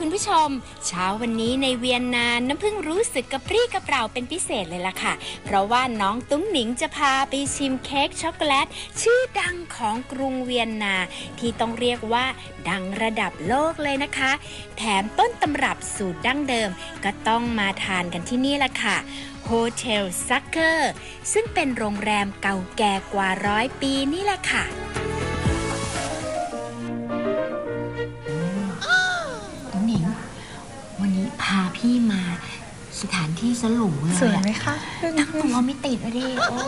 คุณผู้ชม เช้าวันนี้ในเวียนนาน้ำพึ่งรู้สึกกระปรี้กระเปร่าเป็นพิเศษเลยล่ะค่ะ เพราะว่าน้องตุ้งหนิงจะพาไปชิมเค้กช็อกโกแลต ชื่อดังของกรุงเวียนนา ที่ต้องเรียกว่าดังระดับโลกเลยนะคะ แถมต้นตำรับสูตรดั้งเดิม ก็ต้องมาทานกันที่นี่ล่ะค่ะโฮเทลซักเกอร์ซึ่งเป็นโรงแรมเก่าแก่กว่าร้อยปีนี่แหละค่ะาพี่มาสถานที่สลุเลยสวยไหมคะตั้งตัวไม่ติดอะดิโอ้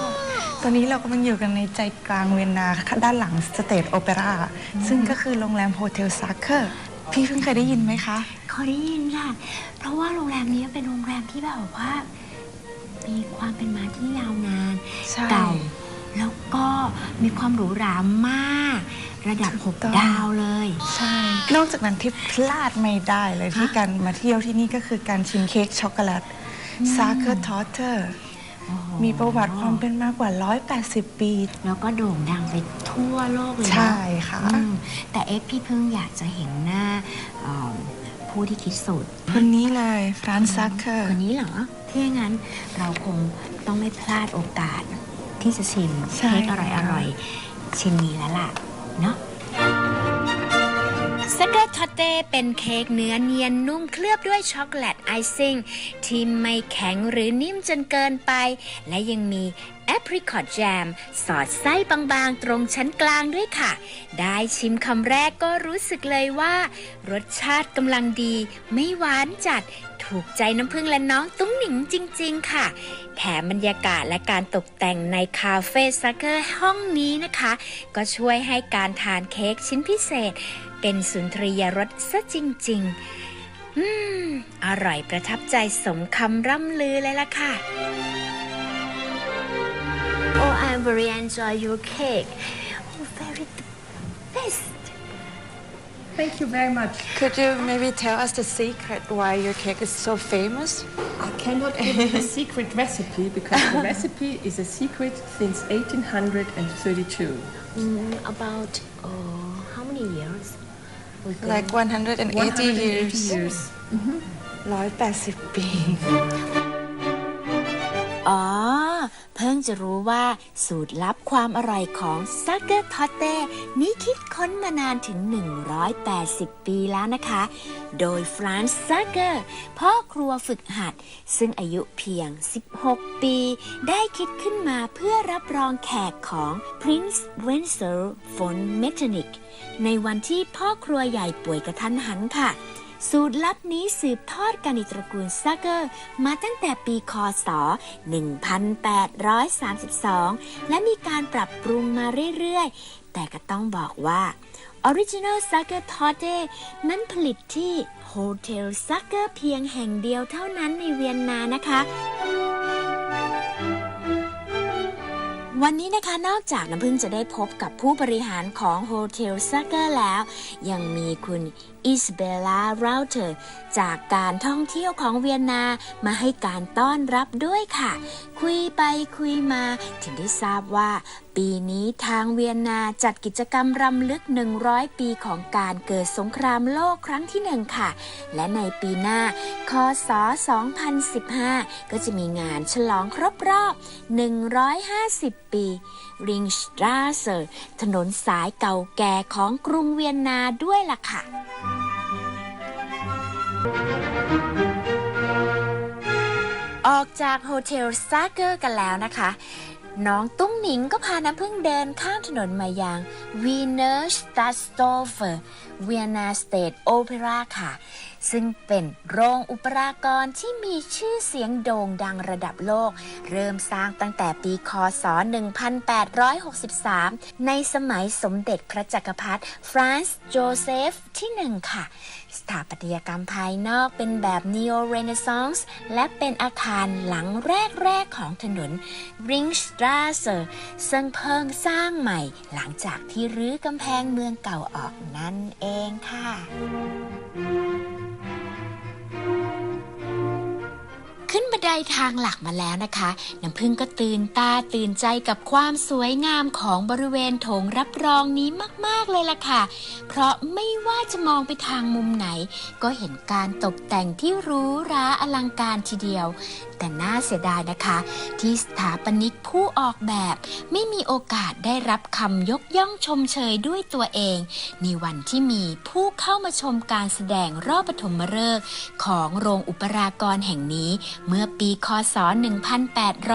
ตอนนี้เรากำลังอยู่กันในใจกลางเวียนนาค่ะด้านหลังสเตทโอเปร่าซึ่งก็คือโรงแรมโฮเทลซักเคอร์พี่เพิ่งเคยได้ยินไหมคะเคยได้ยินค่ะ เพราะว่าโรงแรมนี้เป็นโรงแรมที่แบบว่า มีความเป็นมาที่ยาวนานใช่เก่า แล้วก็มีความหรูหรามาก ระดับหกต้องดาวเลย ใช่ นอกจากนั้นที่พลาดไม่ได้เลยที่การมาเที่ยวที่นี่ก็คือการชิมเค้กช็อกโกแลตซักเคอร์ทอเตอร์โอ้โหมีประวัติความเป็นมากกว่า 180 ปี แล้วก็โด่งดังไปทั่วโลกเลยนะใช่ค่ะอืมแต่เอ็กซ์พี่เพิ่งอยากจะเห็นหน้าเอ่อผู้ที่คิดสูตรคนนี้เลยฟรานซ์ซักเคอร์คนนี้เหรอถ้าอย่างนั้นเราคงต้องไม่พลาดโอกาส ที่จะชิมใช่เค้กอร่อยๆชิ้นนี้แล้วล่ะ เนาะสเกิร์ตทอตเต้เป็นเค้กเนื้อเนียนนุ่มเคลือบด้วยช็อกโกแลต ไอซิ่งที่ไม่แข็งหรือนิ่มจนเกินไป และยังมีแอปริคอตแจมสอดไส้บางๆ ตรงชั้นกลางด้วยค่ะ ได้ชิมคำแรกก็รู้สึกเลยว่า รสชาติกำลังดี ไม่หวานจัด ถูกใจน้ำพึ่งและน้องตุ้งหนิงจริง ๆ ค่ะ แถมบรรยากาศและการตกแต่งในคาเฟ่ซักเกอร์ห้องนี้นะคะ ก็ช่วยให้การทานเค้กชิ้นพิเศษ เป็นสุนทรียรสซะจริง ๆ อืม อร่อยประทับใจสมคำร่ำลือเลยล่ะค่ะ Oh I very enjoy your cake oh very the best Thank you very much. Could you maybe tell us the secret why your cake is so famous I cannot give you the secret recipe because the recipe is a secret since 1832. Mm, about oh, how many years? ago? like 180 180 years years. 180 ปี อ๋อ เพิ่งจะรู้ว่าสูตรลับความอร่อยของซักเกอร์ทอตเต้นี้คิดค้นมานานถึง 180 ปีแล้วนะคะ โดยฟรานซ์ซักเกอร์พ่อครัวฝึกหัด ซึ่งอายุเพียง 16 ปี ได้คิดขึ้นมาเพื่อรับรองแขกของ Prince Wenzel von Metternich ในวันที่พ่อครัวใหญ่ป่วยกระทันหันค่ะ สูตรลับนี้สืบทอดกันในตระกูลซักเกอร์มาตั้งแต่ปีคศ 1832 และมีการปรับปรุงมาเรื่อยๆ แต่ก็ต้องบอกว่า Original Sucker Torte นั้นผลิตที่ Hotel Sucker เพียงแห่งเดียวเท่านั้นในเวียนนานะคะวันนี้นะคะนอกจากน้ำพึ่งจะได้พบกับผู้บริหารของโฮเทลซักเกอร์แล้ว ยังมีคุณ อิสเบลล่าราเตอจากการท่องเที่ยวของเวียนนามาให้การต้อนรับด้วยค่ะ คุยไปคุยมา ถึงได้ทราบว่า ปีนี้ทางเวียนนาจัดกิจกรรมรำลึก 100 ปีของการเกิดสงครามโลกครั้งที่หนึ่งค่ะ และในปีหน้า คศ 2015 ก็จะมีงานฉลองครบรอบ 150 ปี ริงสตราเซอร์ ถนนสายเก่าแก่ของกรุงเวียนนาด้วยล่ะค่ะ ออกจากโฮเทลซาเกอร์กันแล้วนะคะ น้องตุ้งหนิงก็พาน้ำพึ่งเดินข้ามถนนมายังวีเนอร์สตาสโตเฟอร์เวียนาสเตทโอเปร่าค่ะ ซึ่งเป็นโรงอุปรากรที่มีชื่อเสียงโด่งดังระดับโลก เริ่มสร้างตั้งแต่ปีคศ 1863 ในสมัยสมเด็จพระจักรพรรดิฟรานซ์โจเซฟที่หนึ่งค่ะ สถาปัตยกรรมภายนอกเป็นแบบ Neo Renaissance และเป็นอาคารหลังแรก ๆ ของถนน Ringstraße ซึ่งเพิ่งสร้างใหม่หลังจากที่รื้อกำแพงเมืองเก่าออกนั่นเองค่ะ ขึ้นบันไดทางหลักมาแล้วนะคะน้ำพึ่งก็ตื่นตาตื่นใจกับความสวยงามของบริเวณโถงรับรองนี้มาก ๆ เลยล่ะค่ะ เพราะไม่ว่าจะมองไปทางมุมไหน ก็เห็นการตกแต่งที่หรูหราอลังการทีเดียว แต่น่าเสียดายนะคะ ที่สถาปนิกผู้ออกแบบ ไม่มีโอกาสได้รับคำยกย่องชมเชยด้วยตัวเอง ในวันที่มีผู้เข้ามาชมการแสดงรอบปฐมฤกษ์ของโรงอุปรากรแห่งนี้เมื่อปีคศ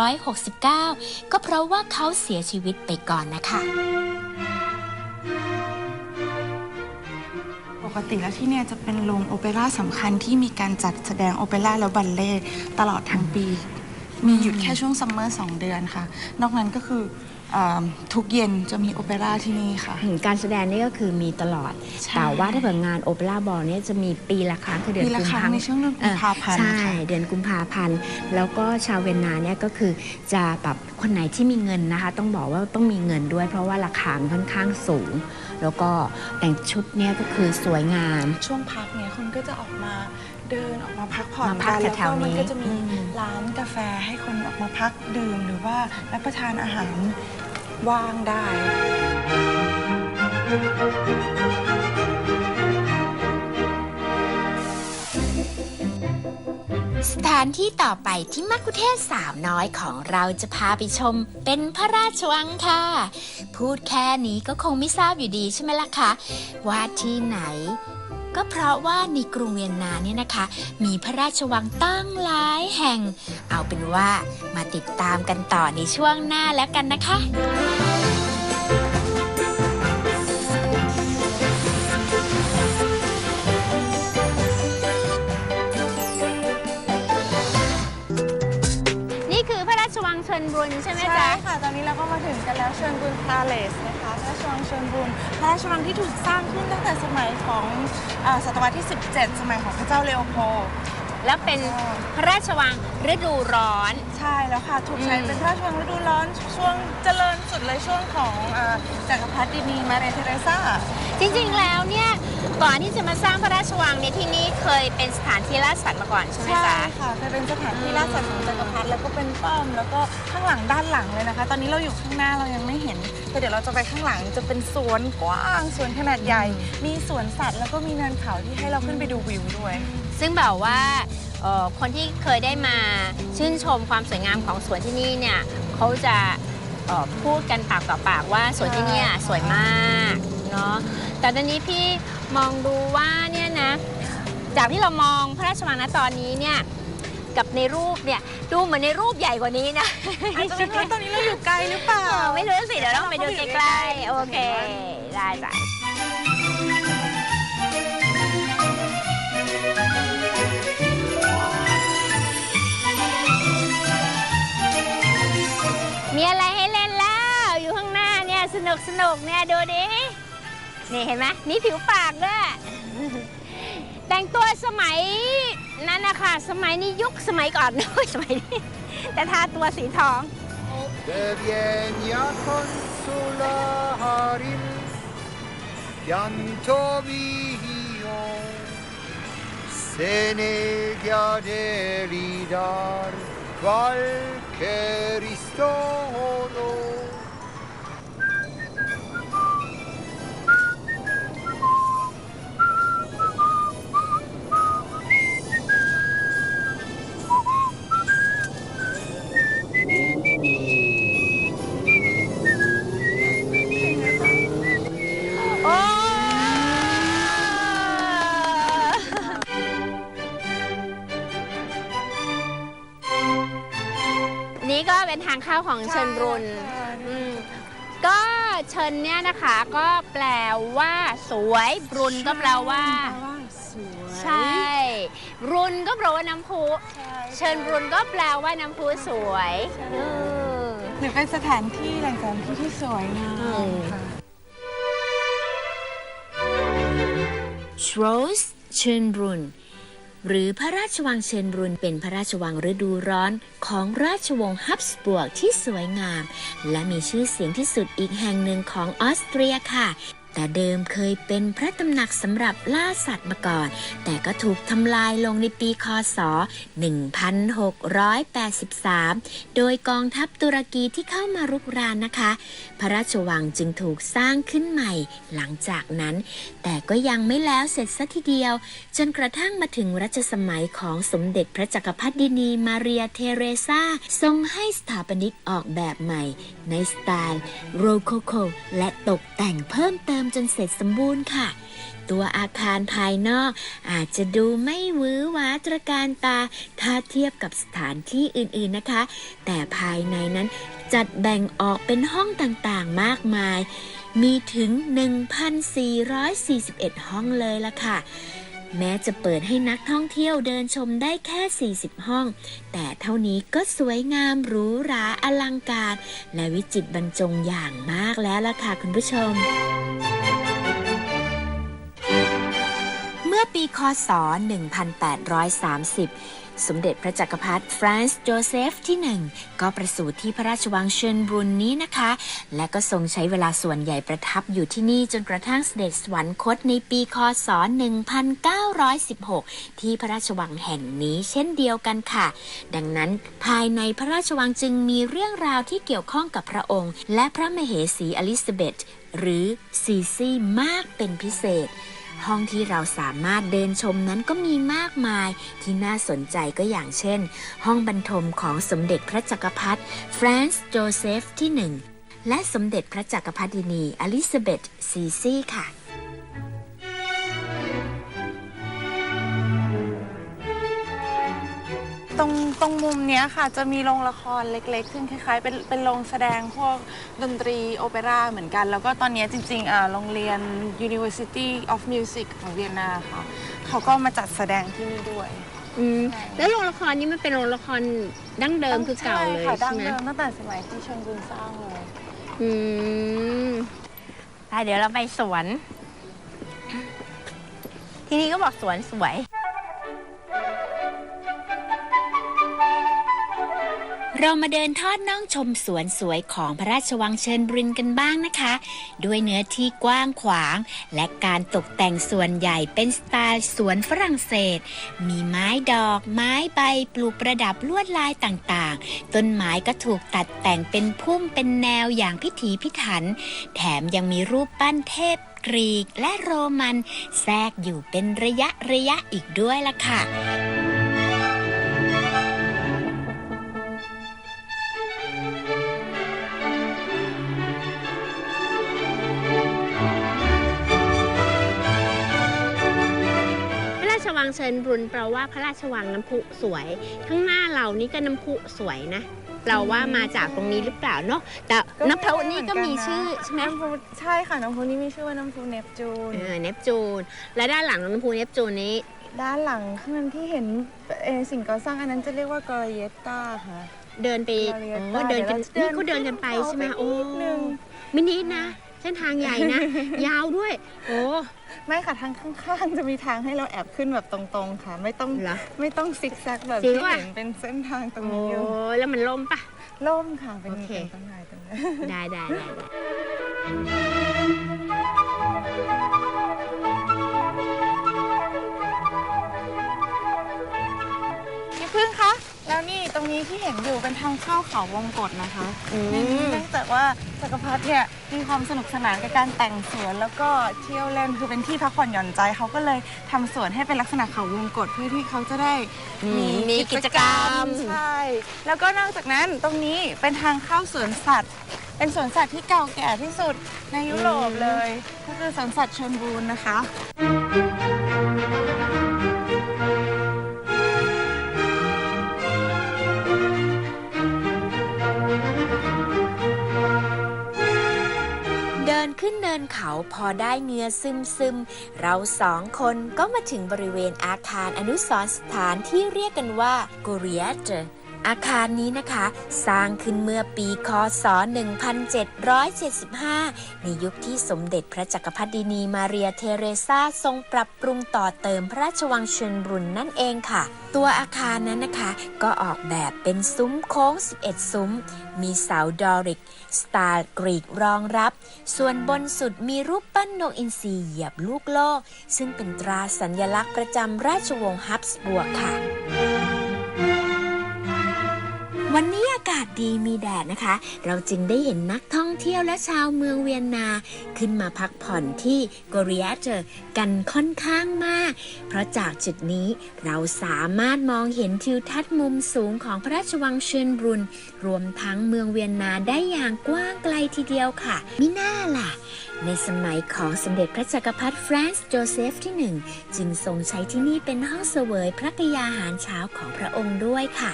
1869 ก็เพราะว่าเขาเสียชีวิตไปก่อนนะคะ ปกติแล้วที่เนี่ยจะเป็นโรงโอเปร่าสำคัญที่มีการจัดแสดงโอเปร่าและบัลเล่ตลอดทั้งปี มีหยุดแค่ช่วงซัมเมอร์สองเดือนค่ะ นอกนั้นก็คือ ทุกเย็นจะมีโอเปร่าที่นี่ค่ะ การแสดงนี่ก็คือมีตลอดใช่แต่ว่าถ้าเกิดงานโอเปร่าบอลเนี่ยจะมีปีละครั้งคือเดือนปีละกุมครั้ภางในช่วงเดือนกุมภาพันธ์ใช่ค่ะเดือนกุมภาพันธ์แล้วก็ชาวเวียนนาเนี่ยก็คือจะแบบคนไหนที่มีเงินนะคะ ต้องบอกว่าต้องมีเงินด้วย เพราะว่าราคามันค่อนข้างสูง แล้วก็แต่งชุดเนี่ยก็คือสวยงามช่วงพักเนี่ยคนก็จะออกมา เดินออกมาพักผ่อนมาพักกันแล้วแถก็วๆนี้มันก็จะมีอืม ร้านกาแฟให้คนออกมาพักดื่มหรือว่ารับประทานอาหารว่างได้ สถานที่ต่อไปที่มักคุเทศสาวน้อยของเราจะพาไปชม เป็นพระราชวังค่ะ พูดแค่นี้ก็คงไม่ทราบอยู่ดีใช่ไหมล่ะคะ ว่าที่ไหน ก็เพราะว่าในกรุงเวียนนาเนี่ยนะคะ มีพระราชวังตั้งหลายแห่ง เอาเป็นว่ามาติดตามกันต่อในช่วงหน้าแล้วกันนะคะ ชวังเชิญบรุนใช่ไหมใช่จ๊ะค่ะ ตอนนี้เราก็มาถึงกันแล้วเชิญบุญพาเลสนะคะพระราชวังเชิญบุญพระราชวังที่ถูกสร้างขึ้นตั้งแต่สมัยของเอ่อศตวรรษที่ 17 สมัยของพระเจ้าเลโอโพลแล้วเป็นพระราชวังฤดูร้อน ใช่แล้วค่ะ ถูกใช้อืม เป็นพระราชวังฤดูร้อนช่วงเจริญสุดเลยช่วงของเอ่อจักรพรรดินีมาเรเทเรซ่า จริงๆแล้วเนี่ยก่อนที่จะมาสร้างพระราชวังเนี่ยที่นี่เคยเป็นสถานที่ราชสัตว์มาก่อนใช่ไหมใช่จ๊ะค่ะเคยเป็นสถานที่ราชสัตว์ของจักรพรรดิแล้วก็เป็นป้อม แล้วก็ข้างหลังด้านหลังเลยนะคะ ตอนนี้เราอยู่ข้างหน้าเรายังไม่เห็น แต่เดี๋ยวเราจะไปข้างหลังจะเป็นสวนกว้างสวนขนาดใหญ่ มีสวนสัตว์แล้วก็มีเนินเขาที่ให้เราขึ้นไปดูวิวด้วย ซึ่งแบบว่าเอ่อคนที่เคยได้มาชื่นชมความสวยงามของสวนที่นี่เนี่ยเขาจะเอ่อพูดกันปากต่อปากว่าสวนที่เนี่ยสวยมากเนาะ แต่ตอนนี้พี่มองดูว่าเนี่ยนะ จากที่เรามองพระราชวังนะตอนนี้เนี่ยกับในรูปเนี่ยดูเหมือนในรูปใหญ่กว่านี้นะอาจจะเป็นเพราะตอนนี้เราอยู่ไกลหรือเปล่าเออไม่รู้สิเดี๋ยวต้องไปดูใกล้ๆโอเคได้จ้ะมีอะไรให้เล่นแล้ว อยู่ข้างหน้าเนี่ยสนุกสนุกๆเนี่ยดูดิ นี่เห็นไหมมีผิวปากด้วยแต่งตัวสมัยนั้นนะคะสมัยนี้ยุคสมัยก่อนสมัยนี้แต่ทาตัวสีทอง นี่ก็เป็นทางเข้าของเชิญรุนใช่ค่ะอืมก็เชิญเนี่ยนะคะก็แปลว่าสวยบรุนก็แปลว่า สวยใช่ รุนก็แปลว่าน้ำพุ เชิญรุนก็แปลว่าน้ำพุสวยเออหรือเป็นสถานที่แหล่งสถานที่ที่สวยงาอืมมค่ะชโรสเชิญรุน หรือพระราชวังเชนบรุนเป็นพระราชวังฤดูร้อนของราชวงศ์ฮับสบวกที่สวยงาม และมีชื่อเสียงที่สุดอีกแห่งหนึ่งของออสเตรียค่ะ แต่เดิมเคยเป็นพระตำหนักสำหรับล่าสัตว์มาก่อน แต่ก็ถูกทำลายลงในปีคศ 1683 โดยกองทัพตุรกีที่เข้ามารุกรานนะคะ พระราชวังจึงถูกสร้างขึ้นใหม่หลังจากนั้น แต่ก็ยังไม่แล้วเสร็จสัทีเดียว จนกระทั่งมาถึงรัชสมัยของสมเด็จพระจักรพรรดินีมาเรียเทเรซาทรงให้สถาปนิกออกแบบใหม่ ในสไตล์โรโคโคและตกแต่งเพิ่มเติมจนเสร็จสมบูรณ์ค่ะ ตัวอาคารภายนอกอาจจะดูไม่หวือหวาตระการตา ถ้าเทียบกับสถานที่อื่นๆนะคะ แต่ภายในนั้นจัดแบ่งออกเป็นห้องต่างๆมากมาย มีถึง 1,441 ห้องเลยละค่ะแม้จะเปิดให้นักท่องเที่ยวเดินชมได้แค่ 40 ห้อง แต่เท่านี้ก็สวยงามหรูหราอลังการ และวิจิตรบรรจงอย่างมากแล้วล่ะค่ะคุณผู้ชม มื่อปีคศ 1830 สมเด็จพระจักรพรรดิฟรานซ์โจเซฟที่หนึ่งก็ประสูติที่พระราชวังเชิญบรุนนี้นะคะ และก็ทรงใช้เวลาส่วนใหญ่ประทับอยู่ที่นี่จนกระทั่งเสด็จสวรรคตในปีคศ 1916 ที่พระราชวังแห่งนี้เช่นเดียวกันค่ะ ดังนั้นภายในพระราชวังจึงมีเรื่องราวที่เกี่ยวข้องกับพระองค์ และพระมเหสีอลิซาเบธหรือซีซี่มากเป็นพิเศษ ห้องที่เราสามารถเดินชมนั้นก็มีมากมายที่น่าสนใจก็อย่างเช่น ห้องบรรทมของสมเด็จพระจักรพรรดิฟรานซ์โจเซฟที่หนึ่งและสมเด็จพระจักรพรรดินีอลิซาเบธซีซี่ค่ะ ตรงตรงมุมเนี้ยค่ะ จะมีโรงละครเล็กๆซึ่งคล้ายๆ เป็นเป็นโรงแสดงพวกดนตรีโอเปร่าเหมือนกัน แล้วก็ตอนเนี้ยจริงๆอ่าโรงเรียน University of Music ของเวียนนาค่ะ เขาก็มาจัดแสดงที่นี่ด้วย อืมแล้วโรงละครนี้มันเป็นโรงละครดั้งเดิมคือเก่าเลยใช่ค่ะดั้ใช่งไหมเดิมตั้งแต่สมัยที่ชนบุญสร้างเลยอืมไปเดี๋ยวเราไปสวน ที่นี่ก็บอกสวนสวย เรามาเดินทอดน่องชมสวนสวยของพระราชวังเชิญบรินกันบ้างนะคะ ด้วยเนื้อที่กว้างขวาง และการตกแต่งส่วนใหญ่เป็นสไตล์สวนฝรั่งเศส มีไม้ดอก ไม้ใบ ปลูกประดับลวดลายต่างๆ ต้นไม้ก็ถูกตัดแต่งเป็นพุ่มเป็นแนวอย่างพิถีพิถัน แถมยังมีรูปปั้นเทพกรีกและโรมัน แทรกอยู่เป็นระยะระยะอีกด้วยล่ะค่ะาชวังเชิญบรุนแปลว่าพระราชวังน้ำพุสวยข้างหน้าเรานี่ก็น้ำพุสวยนะ เราว่ามาจากตรงนี้หรือเปล่าเนาะแต่น้ำพุนี่ก็มีชื่อใช่ไหมน้ำพุใช่ค่ะน้ำพุนี่มีชื่อว่าน้ำพุเนปจูนเออเนปจูน และด้านหลังน้ำพุเนปจูนนี้ ด้านหลังข้างนั้นที่เห็นเอ่อสิ่งก่อสร้างอันนั้นจะเรียกว่ากอริเอตตาค่ะเดินไปกอริเอตอ๋ตาอเดินกันดี๋ยวนี่เขาเดินกันไปใช่ไหมเอาโอ้นิดนึงมินิดนะ เส้นทางใหญ่นะ ยาวด้วย โอ้ไม่ค่ะทางข้างๆ จะมีทางให้เราแอบขึ้นแบบตรงๆค่ะ ไม่ต้องเหรอไม่ต้องซิกแซกแบบจริงที่ปะเห็นเป็นเส้นทางตรงโอ้นี้อยู่แล้วมันล่มปะล่มค่ะเป็นโอเคเป็นต้นไม้ตรงนี้ได้ได้ได้ได้พี่พึ่งคะแล้วนี่ตรงนี้ที่เห็นอยู่เป็นทางเข้าเขาวงกฏนะคะอืมเนื่องจากว่า จักรพรรดิเนี่ยมีความสนุกสนานกับการแต่งสวนแล้วก็เที่ยวเล่นคือเป็นที่พักผ่อนหย่อนใจเขาก็เลยทำสวนให้เป็นลักษณะเขาวงกฏเพื่อที่เขาจะได้มีมีกิจกรรม ใช่แล้วก็นอกจากนั้นตรงนี้เป็นทางเข้าสวนสัตว์ เป็นสวนสัตว์ที่เก่าแก่ที่สุดในยุโรปเลยก็คือสวนสัตว์เชิญบรูนนะคะ ขึ้นเนินเขาพอได้เนื้อซึมซึมเราสองคนก็มาถึงบริเวณอาคารอนุสรสถานที่เรียกกันว่า g o r i a t อาคารนี้นะคะ สร้างขึ้นเมื่อปีคศ 1775 ในยุคที่สมเด็จพระจักรพรรดินีมาเรียเทเรซาทรงปรับปรุงต่อเติมพระราชวังเชิญบรุนนั่นเองค่ะ ตัวอาคารนั้นนะคะ ก็ออกแบบเป็นซุ้มโค้ง 11 ซุ้ม มีเสาดอริกสไตล์กรีกรองรับ ส่วนบนสุดมีรูปปั้นนกอินทรีเหยียบลูกโลก ซึ่งเป็นตราสัญลักษณ์ประจำราชวงศ์ฮับสบวกค่ะ วันนี้อากาศดีมีแดดนะคะ เราจึงได้เห็นนักท่องเที่ยวและชาวเมืองเวียนนา ขึ้นมาพักผ่อนที่กเรียเจอกันค่อนข้างมาก เพราะจากจุดนี้เราสามารถมองเห็นทิวทัศน์มุมสูงของพระราชวังเชิญบรุน รวมทั้งเมืองเวียนนาได้อย่างกว้างไกลทีเดียวค่ะ มิน่าล่ะ ในสมัยของสมเด็จพระจักรพรรดิฟรานซ์โจเซฟที่หนึ่งจึงทรงใช้ที่นี่เป็นห้องเสวยพระกยาหารเช้าของพระองค์ด้วยค่ะ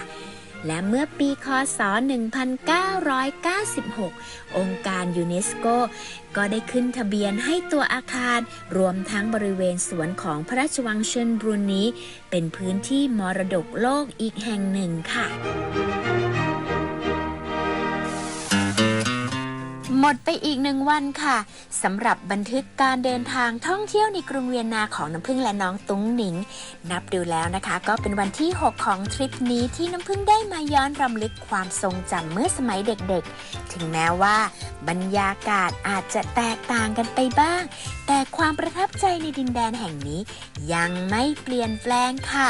และเมื่อปีคศ 1996 องค์การยูเนสโกก็ได้ขึ้นทะเบียนให้ตัวอาคาร รวมทั้งบริเวณสวนของพระราชวังเชิญบรุนนี้ เป็นพื้นที่มรดกโลกอีกแห่งหนึ่งค่ะ มดไปอีกหนึ่งวันค่ะสำหรับบันทึกการเดินทางท่องเที่ยวในกรุงเวียนนาของน้ำพึ่งและน้องตุ้งหนิง นับดูแล้วนะคะ ก็เป็นวันที่ 6 ของทริปนี้ที่น้ำพึ่งได้มาย้อนรำลึกความทรงจำเมื่อสมัยเด็กๆ ถึงแม้ว่าบรรยากาศอาจจะแตกต่างกันไปบ้าง แต่ความประทับใจในดินแดนแห่งนี้ ยังไม่เปลี่ยนแปลงค่ะ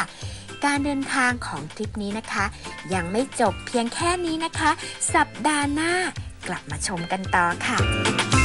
การเดินทางของทริปนี้นะคะ ยังไม่จบเพียงแค่นี้นะคะ สัปดาห์หน้า กลับมาชมกันต่อค่ะ